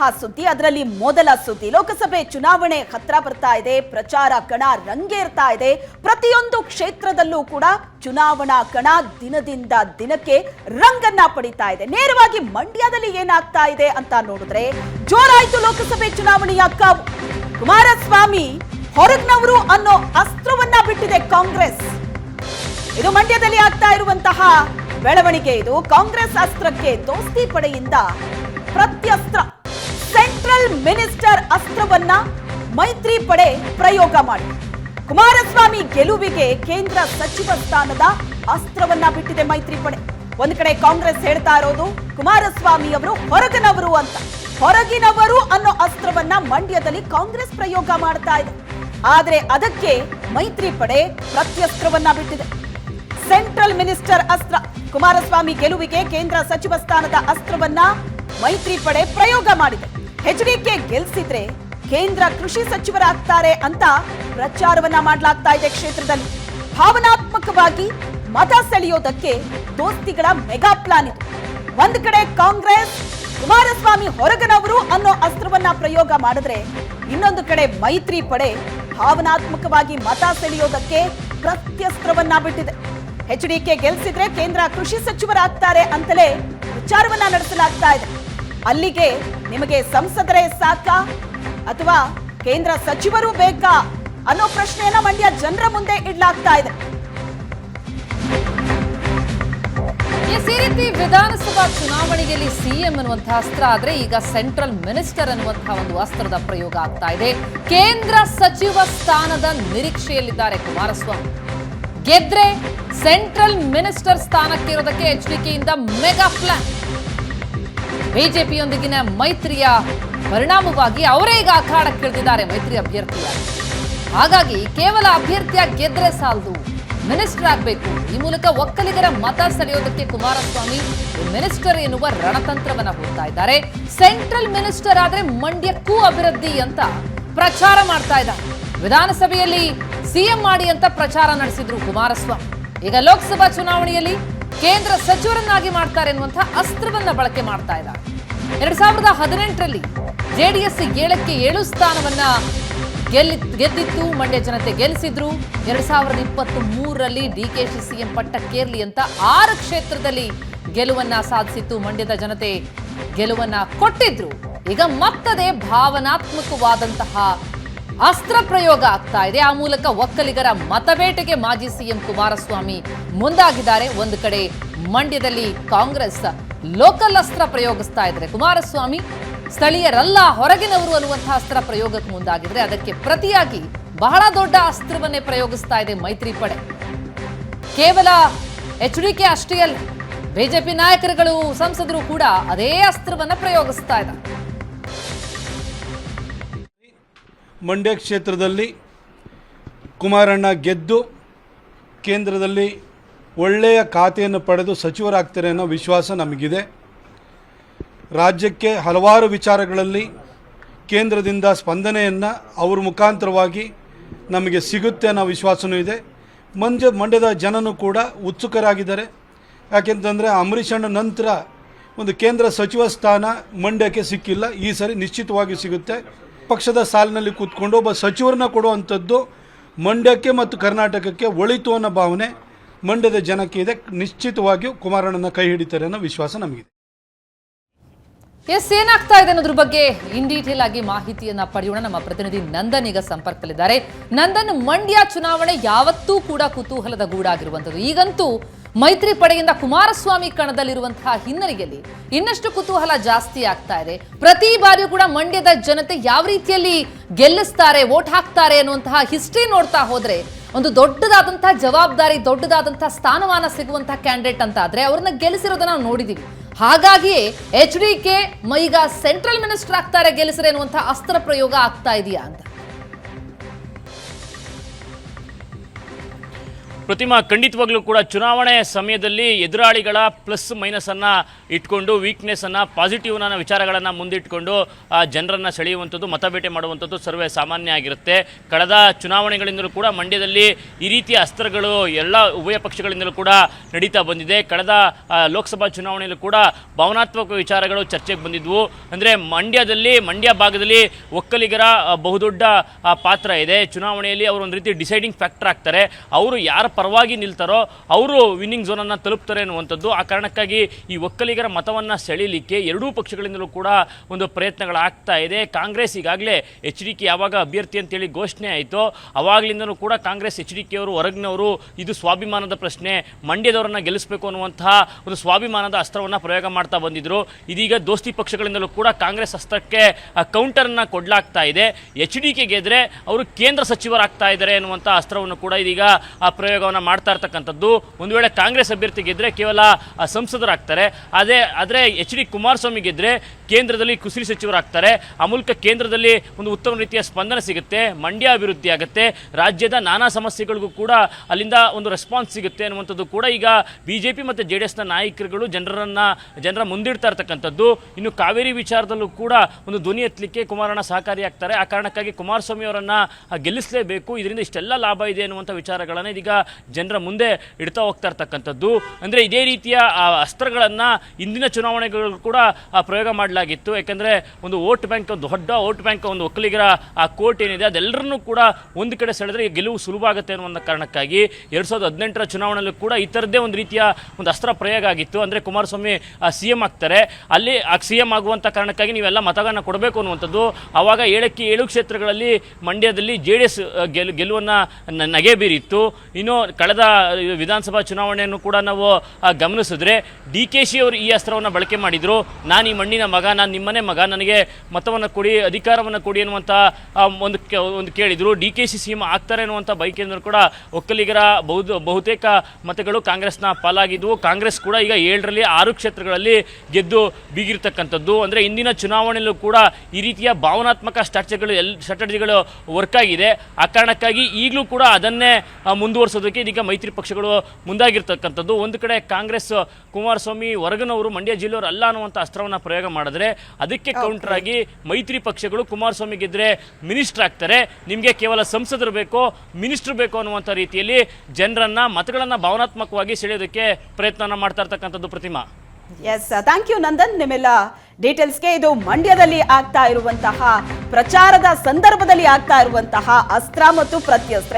ಬಂದಂತಹ ಸುದ್ದಿ, ಅದರಲ್ಲಿ ಮೊದಲ ಸುದ್ದಿ. ಲೋಕಸಭೆ ಚುನಾವಣೆ ಹತ್ರ ಬರ್ತಾ ಇದೆ, ಪ್ರಚಾರ ಕಣ ರಂಗೇರ್ತಾ ಇದೆ. ಪ್ರತಿಯೊಂದು ಕ್ಷೇತ್ರದಲ್ಲೂ ಕೂಡ ಚುನಾವಣಾ ಕಣ ದಿನದಿಂದ ದಿನಕ್ಕೆ ರಂಗನ್ನ ಪಡಿತಾ ಇದೆ. ನೇರವಾಗಿ ಮಂಡ್ಯದಲ್ಲಿ ಏನಾಗ್ತಾ ಇದೆ ಅಂತ ನೋಡಿದ್ರೆ, ಜೋರಾಯ್ತು ಲೋಕಸಭೆ ಚುನಾವಣೆಯ ಕಾವು ಕುಮಾರಸ್ವಾಮಿ ಹೊರಗ್ನವರು ಅನ್ನೋ ಅಸ್ತ್ರವನ್ನ ಬಿಟ್ಟಿದೆ ಕಾಂಗ್ರೆಸ್. ಇದು ಮಂಡ್ಯದಲ್ಲಿ ಆಗ್ತಾ ಇರುವಂತಹ ಬೆಳವಣಿಗೆ. ಇದು ಕಾಂಗ್ರೆಸ್ ಅಸ್ತ್ರಕ್ಕೆ ದೋಸ್ತಿ ಪಡೆಯಿಂದ ಪ್ರತ್ಯಸ್ತ್ರ ಸೆಂಟ್ರಲ್ ಮಿನಿಸ್ಟರ್ ಅಸ್ತ್ರವನ್ನ ಮೈತ್ರಿ ಪಡೆ ಪ್ರಯೋಗ ಮಾಡಿ. ಕುಮಾರಸ್ವಾಮಿ ಗೆಲುವಿಗೆ ಕೇಂದ್ರ ಸಚಿವ ಸ್ಥಾನದ ಅಸ್ತ್ರವನ್ನ ಬಿಟ್ಟಿದೆ ಮೈತ್ರಿ ಪಡೆ. ಒಂದ್ ಕಡೆ ಕಾಂಗ್ರೆಸ್ ಹೇಳ್ತಾ ಇರೋದು ಕುಮಾರಸ್ವಾಮಿ ಅವರು ಹೊರಗಿನವರು ಅಂತ. ಹೊರಗಿನವರು ಅನ್ನೋ ಅಸ್ತ್ರವನ್ನ ಮಂಡ್ಯದಲ್ಲಿ ಕಾಂಗ್ರೆಸ್ ಪ್ರಯೋಗ ಮಾಡ್ತಾ ಇದೆ. ಆದ್ರೆ ಅದಕ್ಕೆ ಮೈತ್ರಿ ಪಡೆ ಪ್ರತ್ಯಸ್ತ್ರವನ್ನ ಬಿಟ್ಟಿದೆ. ಸೆಂಟ್ರಲ್ ಮಿನಿಸ್ಟರ್ ಅಸ್ತ್ರ. ಕುಮಾರಸ್ವಾಮಿ ಗೆಲುವಿಗೆ ಕೇಂದ್ರ ಸಚಿವ ಸ್ಥಾನದ ಅಸ್ತ್ರವನ್ನ ಮೈತ್ರಿ ಪಡೆ ಪ್ರಯೋಗ ಮಾಡಿದೆ. ಎಚ್ಡಿಕೆ ಗೆಲ್ಸಿದ್ರೆ ಕೇಂದ್ರ ಕೃಷಿ ಸಚಿವರಾಗ್ತಾರೆ ಅಂತ ಪ್ರಚಾರವನ್ನ ಮಾಡಲಾಗ್ತಾ ಇದೆ ಕ್ಷೇತ್ರದಲ್ಲಿ. ಭಾವನಾತ್ಮಕವಾಗಿ ಮತ ಸೆಳೆಯೋದಕ್ಕೆ ದೋಸ್ತಿಗಳ ಮೆಗಾ ಪ್ಲಾನ್ ಇದು. ಒಂದ್ ಕಡೆ ಕಾಂಗ್ರೆಸ್, ಕುಮಾರಸ್ವಾಮಿ ಹೊರಗನವರು ಅನ್ನೋ ಅಸ್ತ್ರವನ್ನ ಪ್ರಯೋಗ ಮಾಡಿದ್ರೆ ಇನ್ನೊಂದು ಕಡೆ ಮೈತ್ರಿ ಪಡೆ ಭಾವನಾತ್ಮಕವಾಗಿ ಮತ ಸೆಳೆಯೋದಕ್ಕೆ ಪ್ರತ್ಯಸ್ತ್ರವನ್ನ ಬಿಟ್ಟಿದೆ. ಕೆ ಗೆಲ್ಸಿದ್ರೆ ಕೇಂದ್ರ ಕೃಷಿ ಸಚಿವರಾಗ್ತಾರೆ ಅಂತಲೇ ವಿಚಾರವನ್ನ ನಡೆಸಲಾಗ್ತಾ ಇದೆ. ಅಲ್ಲಿಗೆ ನಿಮಗೆ ಸಂಸದರೇ ಸಾಕ ಅಥವಾ ಕೇಂದ್ರ ಸಚಿವರು ಬೇಕಾ ಅನ್ನೋ ಪ್ರಶ್ನೆಯನ್ನ ಮಂಡ್ಯ ಜನರ ಮುಂದೆ ಇಡ್ಲಾಗ್ತಾ ಇದೆ. ಈ ರೀತಿ ವಿಧಾನಸಭಾ ಚುನಾವಣೆಯಲ್ಲಿ ಸಿಎಂ ಅನ್ನುವಂತಹ ಅಸ್ತ್ರ, ಆದ್ರೆ ಈಗ ಸೆಂಟ್ರಲ್ ಮಿನಿಸ್ಟರ್ ಅನ್ನುವಂತಹ ಒಂದು ಅಸ್ತ್ರದ ಪ್ರಯೋಗ ಆಗ್ತಾ ಇದೆ. ಕೇಂದ್ರ ಸಚಿವ ಸ್ಥಾನದ ನಿರೀಕ್ಷೆಯಲ್ಲಿದ್ದಾರೆ ಕುಮಾರಸ್ವಾಮಿ. ಗೆದ್ರೆ ಸೆಂಟ್ರಲ್ ಮಿನಿಸ್ಟರ್ ಸ್ಥಾನಕ್ಕೆ ಇರೋದಕ್ಕೆ ಎಚ್ಡಿಕೆಯಿಂದ ಮೆಗಾ ಪ್ಲಾನ್. ಬಿಜೆಪಿಯೊಂದಿಗಿನ ಮೈತ್ರಿಯ ಪರಿಣಾಮವಾಗಿ ಅವರೇ ಈಗ ಅಖಾಡಕ್ಕಿಳಿದಿದ್ದಾರೆ ಮೈತ್ರಿ ಅಭ್ಯರ್ಥಿಯಾಗಿ ಹಾಗಾಗಿ ಕೇವಲ ಅಭ್ಯರ್ಥಿಯಾಗಿ ಗೆದ್ರೆ ಸಾಲದು. ಮಿನಿಸ್ಟರ್ ಆಗಬೇಕು. ಈ ಮೂಲಕ ಒಕ್ಕಲಿಗರ ಮತ ಸೆಳೆಯೋದಕ್ಕೆ ಕುಮಾರಸ್ವಾಮಿ ಮಿನಿಸ್ಟರ್ ಎನ್ನುವ ರಣತಂತ್ರವನ್ನ ಹೋಗ್ತಾ ಇದ್ದಾರೆ. ಸೆಂಟ್ರಲ್ ಮಿನಿಸ್ಟರ್ ಆದ್ರೆ ಮಂಡ್ಯಕ್ಕೂ ಅಭಿವೃದ್ಧಿ ಅಂತ ಪ್ರಚಾರ ಮಾಡ್ತಾ ಇದ್ದಾರೆ. ವಿಧಾನಸಭೆಯಲ್ಲಿ ಸಿಎಂ ಮಾಡಿ ಅಂತ ಪ್ರಚಾರ ನಡೆಸಿದ್ರು ಕುಮಾರಸ್ವಾಮಿ. ಈಗ ಲೋಕಸಭಾ ಚುನಾವಣೆಯಲ್ಲಿ ಕೇಂದ್ರ ಸಚಿವರನ್ನಾಗಿ ಮಾಡ್ತಾರೆ ಎನ್ನುವಂತಹ ಅಸ್ತ್ರವನ್ನ ಬಳಕೆ ಮಾಡ್ತಾ ಇದ್ದಾರೆ. ಎರಡ್ ಸಾವಿರದ ಹದಿನೆಂಟರಲ್ಲಿ ಜೆಡಿಎಸ್ ಏಳಕ್ಕೆ ಏಳು ಸ್ಥಾನವನ್ನ ಗೆದ್ದಿತ್ತು, ಮಂಡ್ಯ ಜನತೆ ಗೆಲ್ಲಿಸಿದ್ರು ಎರಡ್ ಸಾವಿರದ ಇಪ್ಪತ್ತ್ ಮೂರರಲ್ಲಿ ಡಿ ಕೆ ಶಿ ಸಿಎಂ ಪಟ್ಟಕ್ಕೇರ್ಲಿ ಅಂತ ಆರು ಕ್ಷೇತ್ರದಲ್ಲಿ ಗೆಲುವನ್ನ ಸಾಧಿಸಿತ್ತು. ಮಂಡ್ಯದ ಜನತೆ ಗೆಲುವನ್ನ ಕೊಟ್ಟಿದ್ರು. ಈಗ ಮತ್ತದೇ ಭಾವನಾತ್ಮಕವಾದಂತಹ ಅಸ್ತ್ರ ಪ್ರಯೋಗ ಆಗ್ತಾ ಇದೆ. ಆ ಮೂಲಕ ಒಕ್ಕಲಿಗರ ಮತಬೇಟೆಗೆ ಮಾಜಿ ಸಿಎಂ ಕುಮಾರಸ್ವಾಮಿ ಮುಂದಾಗಿದ್ದಾರೆ. ಒಂದು ಕಡೆ ಮಂಡ್ಯದಲ್ಲಿ ಕಾಂಗ್ರೆಸ್ ಲೋಕಲ್ ಅಸ್ತ್ರ ಪ್ರಯೋಗಿಸ್ತಾ ಇದ್ದಾರೆ. ಕುಮಾರಸ್ವಾಮಿ ಸ್ಥಳೀಯರಲ್ಲ, ಹೊರಗಿನವರು ಅನ್ನುವಂತಹ ಅಸ್ತ್ರ ಪ್ರಯೋಗಕ್ಕೆ ಮುಂದಾಗಿದ್ರೆ ಅದಕ್ಕೆ ಪ್ರತಿಯಾಗಿ ಬಹಳ ದೊಡ್ಡ ಅಸ್ತ್ರವನ್ನೇ ಪ್ರಯೋಗಿಸ್ತಾ ಇದೆ ಮೈತ್ರಿ ಪಡೆ. ಕೇವಲ ಎಚ್ ಡಿ ಕೆ ಅಷ್ಟೇ ಅಲ್ಲ ಬಿಜೆಪಿ ನಾಯಕರುಗಳು, ಸಂಸದರು ಕೂಡ ಅದೇ ಅಸ್ತ್ರವನ್ನ ಪ್ರಯೋಗಿಸ್ತಾ ಇದ್ದಾರೆ. ಮಂಡ್ಯ ಕ್ಷೇತ್ರದಲ್ಲಿ ಕುಮಾರಣ್ಣ ಗೆದ್ದು ಕೇಂದ್ರದಲ್ಲಿ ಒಳ್ಳೆಯ ಖಾತೆಯನ್ನು ಪಡೆದು ಸಚಿವರಾಗ್ತಾರೆ ಅನ್ನೋ ವಿಶ್ವಾಸ ನಮಗಿದೆ. ರಾಜ್ಯಕ್ಕೆ ಹಲವಾರು ವಿಚಾರಗಳಲ್ಲಿ ಕೇಂದ್ರದಿಂದ ಸ್ಪಂದನೆಯನ್ನು ಅವ್ರ ಮುಖಾಂತರವಾಗಿ ನಮಗೆ ಸಿಗುತ್ತೆ ಅನ್ನೋ ವಿಶ್ವಾಸನೂ ಇದೆ. ಮಂಜ ಮಂಡ್ಯದ ಜನನೂ ಕೂಡ ಉತ್ಸುಕರಾಗಿದ್ದಾರೆ. ಯಾಕೆಂತಂದರೆ ಅಂಬರೀಷ್ ಅಣ್ಣ ನಂತರ ಒಂದು ಕೇಂದ್ರ ಸಚಿವ ಸ್ಥಾನ ಮಂಡ್ಯಕ್ಕೆ ಸಿಕ್ಕಿಲ್ಲ. ಈ ಸರಿ ನಿಶ್ಚಿತವಾಗಿ ಸಿಗುತ್ತೆ. ಪಕ್ಷದ ಸಾಲಿನಲ್ಲಿ ಕೂತ್ಕೊಂಡು ಒಬ್ಬ ಸಚಿವರನ್ನ ಕೊಡುವಂಥದ್ದು ಮಂಡ್ಯಕ್ಕೆ ಮತ್ತು ಕರ್ನಾಟಕಕ್ಕೆ ಒಳಿತು ಅನ್ನೋ ಭಾವನೆ ಮಂಡ್ಯದ ಜನಕ್ಕೆ ಇದೆ. ನಿಶ್ಚಿತವಾಗಿಯೂ ಕುಮಾರಣ್ಣನ ಕೈ ಹಿಡಿತಾರೆ ಅನ್ನೋ ವಿಶ್ವಾಸ ನಮಗಿದೆ. ಎಸ್, ಏನಾಗ್ತಾ ಇದೆ ಅನ್ನೋದ್ರ ಬಗ್ಗೆ ಇನ್ ಡೀಟೇಲ್ ಆಗಿ ಮಾಹಿತಿಯನ್ನ ಪಡೆಯೋಣ. ನಮ್ಮ ಪ್ರತಿನಿಧಿ ನಂದನ್ ಈಗ ಸಂಪರ್ಕದಲ್ಲಿದ್ದಾರೆ. ನಂದನ್, ಮಂಡ್ಯ ಚುನಾವಣೆ ಯಾವತ್ತೂ ಕೂಡ ಕುತೂಹಲದ ಗೂಡಾಗಿರುವಂತದ್ದು ಈಗಂತೂ ಮೈತ್ರಿ ಪಡೆಯಿಂದ ಕುಮಾರಸ್ವಾಮಿ ಕಣದಲ್ಲಿರುವಂತಹ ಹಿನ್ನೆಲೆಯಲ್ಲಿ ಇನ್ನಷ್ಟು ಕುತೂಹಲ ಜಾಸ್ತಿ ಆಗ್ತಾ ಇದೆ. ಪ್ರತಿ ಬಾರಿಯೂ ಕೂಡ ಮಂಡ್ಯದ ಜನತೆ ಯಾವ ರೀತಿಯಲ್ಲಿ ಗೆಲ್ಲಿಸ್ತಾರೆ, ವೋಟ್ ಹಾಕ್ತಾರೆ ಅನ್ನುವಂತಹ ಹಿಸ್ಟ್ರಿ ನೋಡ್ತಾ ಹೋದ್ರೆ ಒಂದು ದೊಡ್ಡದಾದಂತಹ ಜವಾಬ್ದಾರಿ ದೊಡ್ಡದಾದಂತಹ ಸ್ಥಾನಮಾನ ಸಿಗುವಂತಹ ಕ್ಯಾಂಡಿಡೇಟ್ ಅಂತ ಆದ್ರೆ ಅವ್ರನ್ನ ಗೆಲ್ಲಿಸಿರೋದನ್ನ ನಾವು ನೋಡಿದೀವಿ. ಹಾಗಾಗಿಯೇ ಎಚ್ ಡಿ ಕೆ ಈಗ ಸೆಂಟ್ರಲ್ ಮಿನಿಸ್ಟರ್ ಆಗ್ತಾರೆ, ಗೆಲ್ಲಿಸರೆ ಅನ್ನುವಂತಹ ಅಸ್ತ್ರ ಪ್ರಯೋಗ ಆಗ್ತಾ ಇದೆಯಾ ಅಂತ. ಪ್ರತಿಮಾ ಖಂಡಿತವಾಗ್ಲೂ ಕೂಡ ಚುನಾವಣೆ ಸಮಯದಲ್ಲಿ ಎದುರಾಳಿಗಳ ಪ್ಲಸ್ ಮೈನಸ್ ಅನ್ನ ಇಟ್ಕೊಂಡು ವೀಕ್ನೆಸ್ ಪಾಸಿಟಿವ್ನ ವಿಚಾರಗಳನ್ನ ಮುಂದಿಟ್ಕೊಂಡು ಜನರನ್ನ ಸೆಳೆಯುವಂಥದ್ದು ಮತಬೇಟೆ ಮಾಡುವಂಥದ್ದು ಸರ್ವೇ ಸಾಮಾನ್ಯ ಆಗಿರುತ್ತೆ. ಕಳೆದ ಚುನಾವಣೆಗಳಿಂದಲೂ ಕೂಡ ಮಂಡ್ಯದಲ್ಲಿ ಈ ರೀತಿಯ ಅಸ್ತ್ರಗಳು ಎಲ್ಲ ಉಭಯ ಪಕ್ಷಗಳಿಂದಲೂ ಕೂಡ ನಡೀತಾ ಬಂದಿದೆ. ಕಳೆದ ಲೋಕಸಭಾ ಚುನಾವಣೆಯಲ್ಲೂ ಕೂಡ ಭಾವನಾತ್ಮಕ ವಿಚಾರಗಳು ಚರ್ಚೆಗೆ ಬಂದಿದ್ವು. ಅಂದರೆ ಮಂಡ್ಯದಲ್ಲಿ, ಮಂಡ್ಯ ಭಾಗದಲ್ಲಿ ಒಕ್ಕಲಿಗರ ಬಹುದೊಡ್ಡ ಪಾತ್ರ ಇದೆ. ಚುನಾವಣೆಯಲ್ಲಿ ಅವರು ಒಂದು ರೀತಿ ಡಿಸೈಡಿಂಗ್ ಫ್ಯಾಕ್ಟರ್ ಆಗ್ತಾರೆ. ಅವರು ಯಾರ ಪರವಾಗಿ ನಿಲ್ತಾರೋ ಅವರು ವಿನ್ನಿಂಗ್ ಝೋನನ್ನು ತಲುಪ್ತಾರೆ ಅನ್ನುವಂಥದ್ದು ಆ ಕಾರಣಕ್ಕಾಗಿ ಈ ಒಕ್ಕಲಿಗರ ಮತವನ್ನು ಸೆಳೀಲಿಕ್ಕೆ ಎರಡೂ ಪಕ್ಷಗಳಿಂದಲೂ ಕೂಡ ಒಂದು ಪ್ರಯತ್ನಗಳಾಗ್ತಾ ಇದೆ. ಕಾಂಗ್ರೆಸ್ ಈಗಾಗಲೇ ಎಚ್ ಡಿ ಕೆ ಯಾವಾಗ ಅಭ್ಯರ್ಥಿ ಅಂತೇಳಿ ಘೋಷಣೆ ಆಯಿತು ಅವಾಗಲಿಂದಲೂ ಕೂಡ ಕಾಂಗ್ರೆಸ್ ಎಚ್ ಡಿ ಕೆ ಅವರು ಹೊರಗಿನವರು ಇದು ಸ್ವಾಭಿಮಾನದ ಪ್ರಶ್ನೆ. ಮಂಡ್ಯದವರನ್ನು ಗೆಲ್ಲಿಸಬೇಕು ಅನ್ನುವಂತಹ ಒಂದು ಸ್ವಾಭಿಮಾನದ ಅಸ್ತ್ರವನ್ನು ಪ್ರಯೋಗ ಮಾಡ್ತಾ ಬಂದಿದ್ರು. ಇದೀಗ ದೋಸ್ತಿ ಪಕ್ಷಗಳಿಂದಲೂ ಕೂಡ ಕಾಂಗ್ರೆಸ್ ಅಸ್ತ್ರಕ್ಕೆ ಕೌಂಟರನ್ನು ಕೊಡಲಾಗ್ತಾ ಇದೆ. ಎಚ್ ಡಿ ಕೆ ಗೆದ್ರೆ ಅವರು ಕೇಂದ್ರ ಸಚಿವರಾಗ್ತಾ ಇದ್ದಾರೆ ಅನ್ನುವಂಥ ಅಸ್ತ್ರವನ್ನು ಕೂಡ ಇದೀಗ, ಆ ಪ್ರಯೋಗವನ್ನು ಮಾಡ್ತಾ ಇರ್ತಕ್ಕಂಥದ್ದು. ಒಂದು ವೇಳೆ ಕಾಂಗ್ರೆಸ್ ಅಭ್ಯರ್ಥಿಗಿದ್ರೆ ಕೇವಲ ಸಂಸದರಾಗ್ತಾರೆ. ಅದೇ, ಆದರೆ ಎಚ್ ಡಿ ಕುಮಾರಸ್ವಾಮಿ ಗೆದ್ರೆ ಕೇಂದ್ರದಲ್ಲಿ ಕೃಷಿ ಸಚಿವರಾಗ್ತಾರೆ. ಆ ಮೂಲಕ ಕೇಂದ್ರದಲ್ಲಿ ಒಂದು ಉತ್ತಮ ರೀತಿಯ ಸ್ಪಂದನೆ ಸಿಗುತ್ತೆ, ಮಂಡ್ಯ ಅಭಿವೃದ್ಧಿ ಆಗುತ್ತೆ, ರಾಜ್ಯದ ನಾನಾ ಸಮಸ್ಯೆಗಳಿಗೂ ಕೂಡ ಅಲ್ಲಿಂದ ಒಂದು ರೆಸ್ಪಾನ್ಸ್ ಸಿಗುತ್ತೆ ಅನ್ನುವಂಥದ್ದು ಕೂಡ ಈಗ ಬಿ ಜೆ ಪಿ ಮತ್ತು ಜೆ ಡಿ ಎಸ್ನ ನಾಯಕರುಗಳು ಜನರನ್ನ, ಜನರ ಮುಂದಿಡ್ತಾ ಇರ್ತಕ್ಕಂಥದ್ದು. ಇನ್ನು ಕಾವೇರಿ ವಿಚಾರದಲ್ಲೂ ಕೂಡ ಒಂದು ಧ್ವನಿ ಎತ್ತಲಿಕ್ಕೆ ಕುಮಾರಣ್ಣ ಸಹಕಾರಿಯಾಗ್ತಾರೆ. ಆ ಕಾರಣಕ್ಕಾಗಿ ಕುಮಾರಸ್ವಾಮಿ ಅವರನ್ನು ಗೆಲ್ಲಿಸಲೇಬೇಕು. ಇದರಿಂದ ಇಷ್ಟೆಲ್ಲ ಲಾಭ ಇದೆ ಅನ್ನುವಂಥ ವಿಚಾರಗಳನ್ನು ಇದೀಗ ಜನರ ಮುಂದೆ ಇಡ್ತಾ ಹೋಗ್ತಾ ಇರ್ತಕ್ಕಂಥದ್ದು. ಅಂದರೆ ಇದೇ ರೀತಿಯ ಅಸ್ತ್ರಗಳನ್ನ ಇಂದಿನ ಚುನಾವಣೆಗಳು ಕೂಡ ಪ್ರಯೋಗ ಪ್ರಯೋಗ ಮಾಡಲಾಗಿತ್ತು ಯಾಕಂದ್ರೆ ಒಂದು ವೋಟ್ ಬ್ಯಾಂಕ್, ಒಂದು ದೊಡ್ಡ ವೋಟ್ ಬ್ಯಾಂಕ್, ಒಂದು ಒಕ್ಕಲಿಗರ, ಆ ಕೋರ್ಟ್ ಏನಿದೆ, ಅದೆಲ್ಲರನ್ನೂ ಕೂಡ ಒಂದು ಕಡೆ ಸೆಳೆದ್ರೆ ಗೆಲುವು ಸುಲಭ ಆಗುತ್ತೆ ಅನ್ನುವಂಥ ಕಾರಣಕ್ಕಾಗಿ ಎರಡು ಸಾವಿರದ ಹದಿನೆಂಟರ ಚುನಾವಣೆಯಲ್ಲೂ ಕೂಡ ಈ ಥರದ್ದೇ ಒಂದು ರೀತಿಯ ಒಂದು ಅಸ್ತ್ರ ಪ್ರಯೋಗ ಆಗಿತ್ತು. ಅಂದರೆ ಕುಮಾರಸ್ವಾಮಿ ಸಿ ಎಂ ಆಗ್ತಾರೆ. ಅಲ್ಲಿ, ಆ ಸಿ ಎಂ ಆಗುವಂಥ ಕಾರಣಕ್ಕಾಗಿ ನೀವೆಲ್ಲ ಮತಗಳನ್ನು ಕೊಡಬೇಕು ಅನ್ನುವಂಥದ್ದು. ಆವಾಗ ಏಳಕ್ಕೆ ಏಳು ಕ್ಷೇತ್ರಗಳಲ್ಲಿ ಮಂಡ್ಯದಲ್ಲಿ ಜೆ ಡಿ ಎಸ್ ಗೆಲ್, ಗೆಲುವನ್ನು ನಗೆ ಬೀರಿತ್ತು. ಇನ್ನು ಕಳೆದ ವಿಧಾನಸಭಾ ಚುನಾವಣೆಯನ್ನು ಕೂಡ ನಾವು ಗಮನಿಸಿದ್ರೆ ಡಿ ಕೆ ಶಿ ಅವರು ಈ ಅಸ್ತ್ರವನ್ನು ಬಳಕೆ ಮಾಡಿದ್ರು. ನಾನು ಈ ಮಣ್ಣಿನ ಮಗ ನಾನು ನಿಮ್ಮನೆ ಮಗ ನನಗೆ ಮತವನ್ನು ಕೊಡಿ, ಅಧಿಕಾರವನ್ನು ಕೊಡಿ ಅನ್ನುವಂಥ ಒಂದು ಒಂದು ಕೇಳಿದ್ರು. ಡಿ ಕೆ ಸಿ ಸಿಎಂ ಆಗ್ತಾರೆ ಅನ್ನುವಂಥ ಬೈಕೇಂದ್ರ ಕೂಡ ಒಕ್ಕಲಿಗರ ಬಹುದು, ಬಹುತೇಕ ಮತಗಳು ಕಾಂಗ್ರೆಸ್ನ ಪಾಲಾಗಿದ್ದವು ಕಾಂಗ್ರೆಸ್ ಕೂಡ ಈಗ ಏಳರಲ್ಲಿ ಆರು ಕ್ಷೇತ್ರಗಳಲ್ಲಿ ಗೆದ್ದು ಬೀಗಿರ್ತಕ್ಕಂಥದ್ದು. ಅಂದರೆ ಇಂದಿನ ಚುನಾವಣೆಯಲ್ಲೂ ಕೂಡ ಈ ರೀತಿಯ ಭಾವನಾತ್ಮಕ ಸ್ಟ್ರಾಟಜಿಗಳು, ಎಲ್, ಸ್ಟ್ರಾಟಜಿಗಳು ವರ್ಕ್ ಆಗಿದೆ. ಆ ಕಾರಣಕ್ಕಾಗಿ ಈಗಲೂ ಕೂಡ ಅದನ್ನೇ ಮುಂದುವರಿಸೋದಕ್ಕೆ ಇದೀಗ ಮೈತ್ರಿ ಪಕ್ಷಗಳು ಮುಂದಾಗಿರ್ತಕ್ಕಂಥದ್ದು. ಒಂದು ಕಡೆ ಕಾಂಗ್ರೆಸ್ ಕುಮಾರಸ್ವಾಮಿ, ಹೊರಗನವರು ಮಂಡ್ಯ ಜಿಲ್ಲೆಯವರು ಅಲ್ಲ ಅನ್ನುವಂಥ ಅಸ್ತ್ರವನ್ನು ಪ್ರಯೋಗ ಮಾಡಿದ್ರೆ ಅದಕ್ಕೆ ಕೌಂಟರ್ ಆಗಿ ಮೈತ್ರಿ ಪಕ್ಷಗಳು ಕುಮಾರಸ್ವಾಮಿ ಗೆದ್ರೆ ಮಿನಿಸ್ಟರ್ ಆಗ್ತಾರೆ. ನಿಮಗೆ ಕೇವಲ ಸಂಸದರು ಬೇಕೋ ಮಿನಿಸ್ಟರ್ ಬೇಕು ಅನ್ನುವಂಥ ರೀತಿಯಲ್ಲಿ ಜನರನ್ನ ಮತಗಳನ್ನ ಭಾವನಾತ್ಮಕವಾಗಿ ಸೆಳೆಯೋದಕ್ಕೆ ಪ್ರಯತ್ನ ಮಾಡ್ತಾ ಇರ್ತಕ್ಕಂಥದ್ದು Pratima. Yes thank you Nandan ನಿಮ್ಮೆಲ್ಲ ಡೀಟೇಲ್ಸ್ಗೆ ಇದು ಮಂಡ್ಯದಲ್ಲಿ ಆಗ್ತಾ ಇರುವಂತಹ ಪ್ರಚಾರದ ಸಂದರ್ಭದಲ್ಲಿ ಆಗ್ತಾ ಇರುವಂತಹ ಅಸ್ತ್ರ ಮತ್ತು ಪ್ರತ್ಯಸ್ತ್ರ.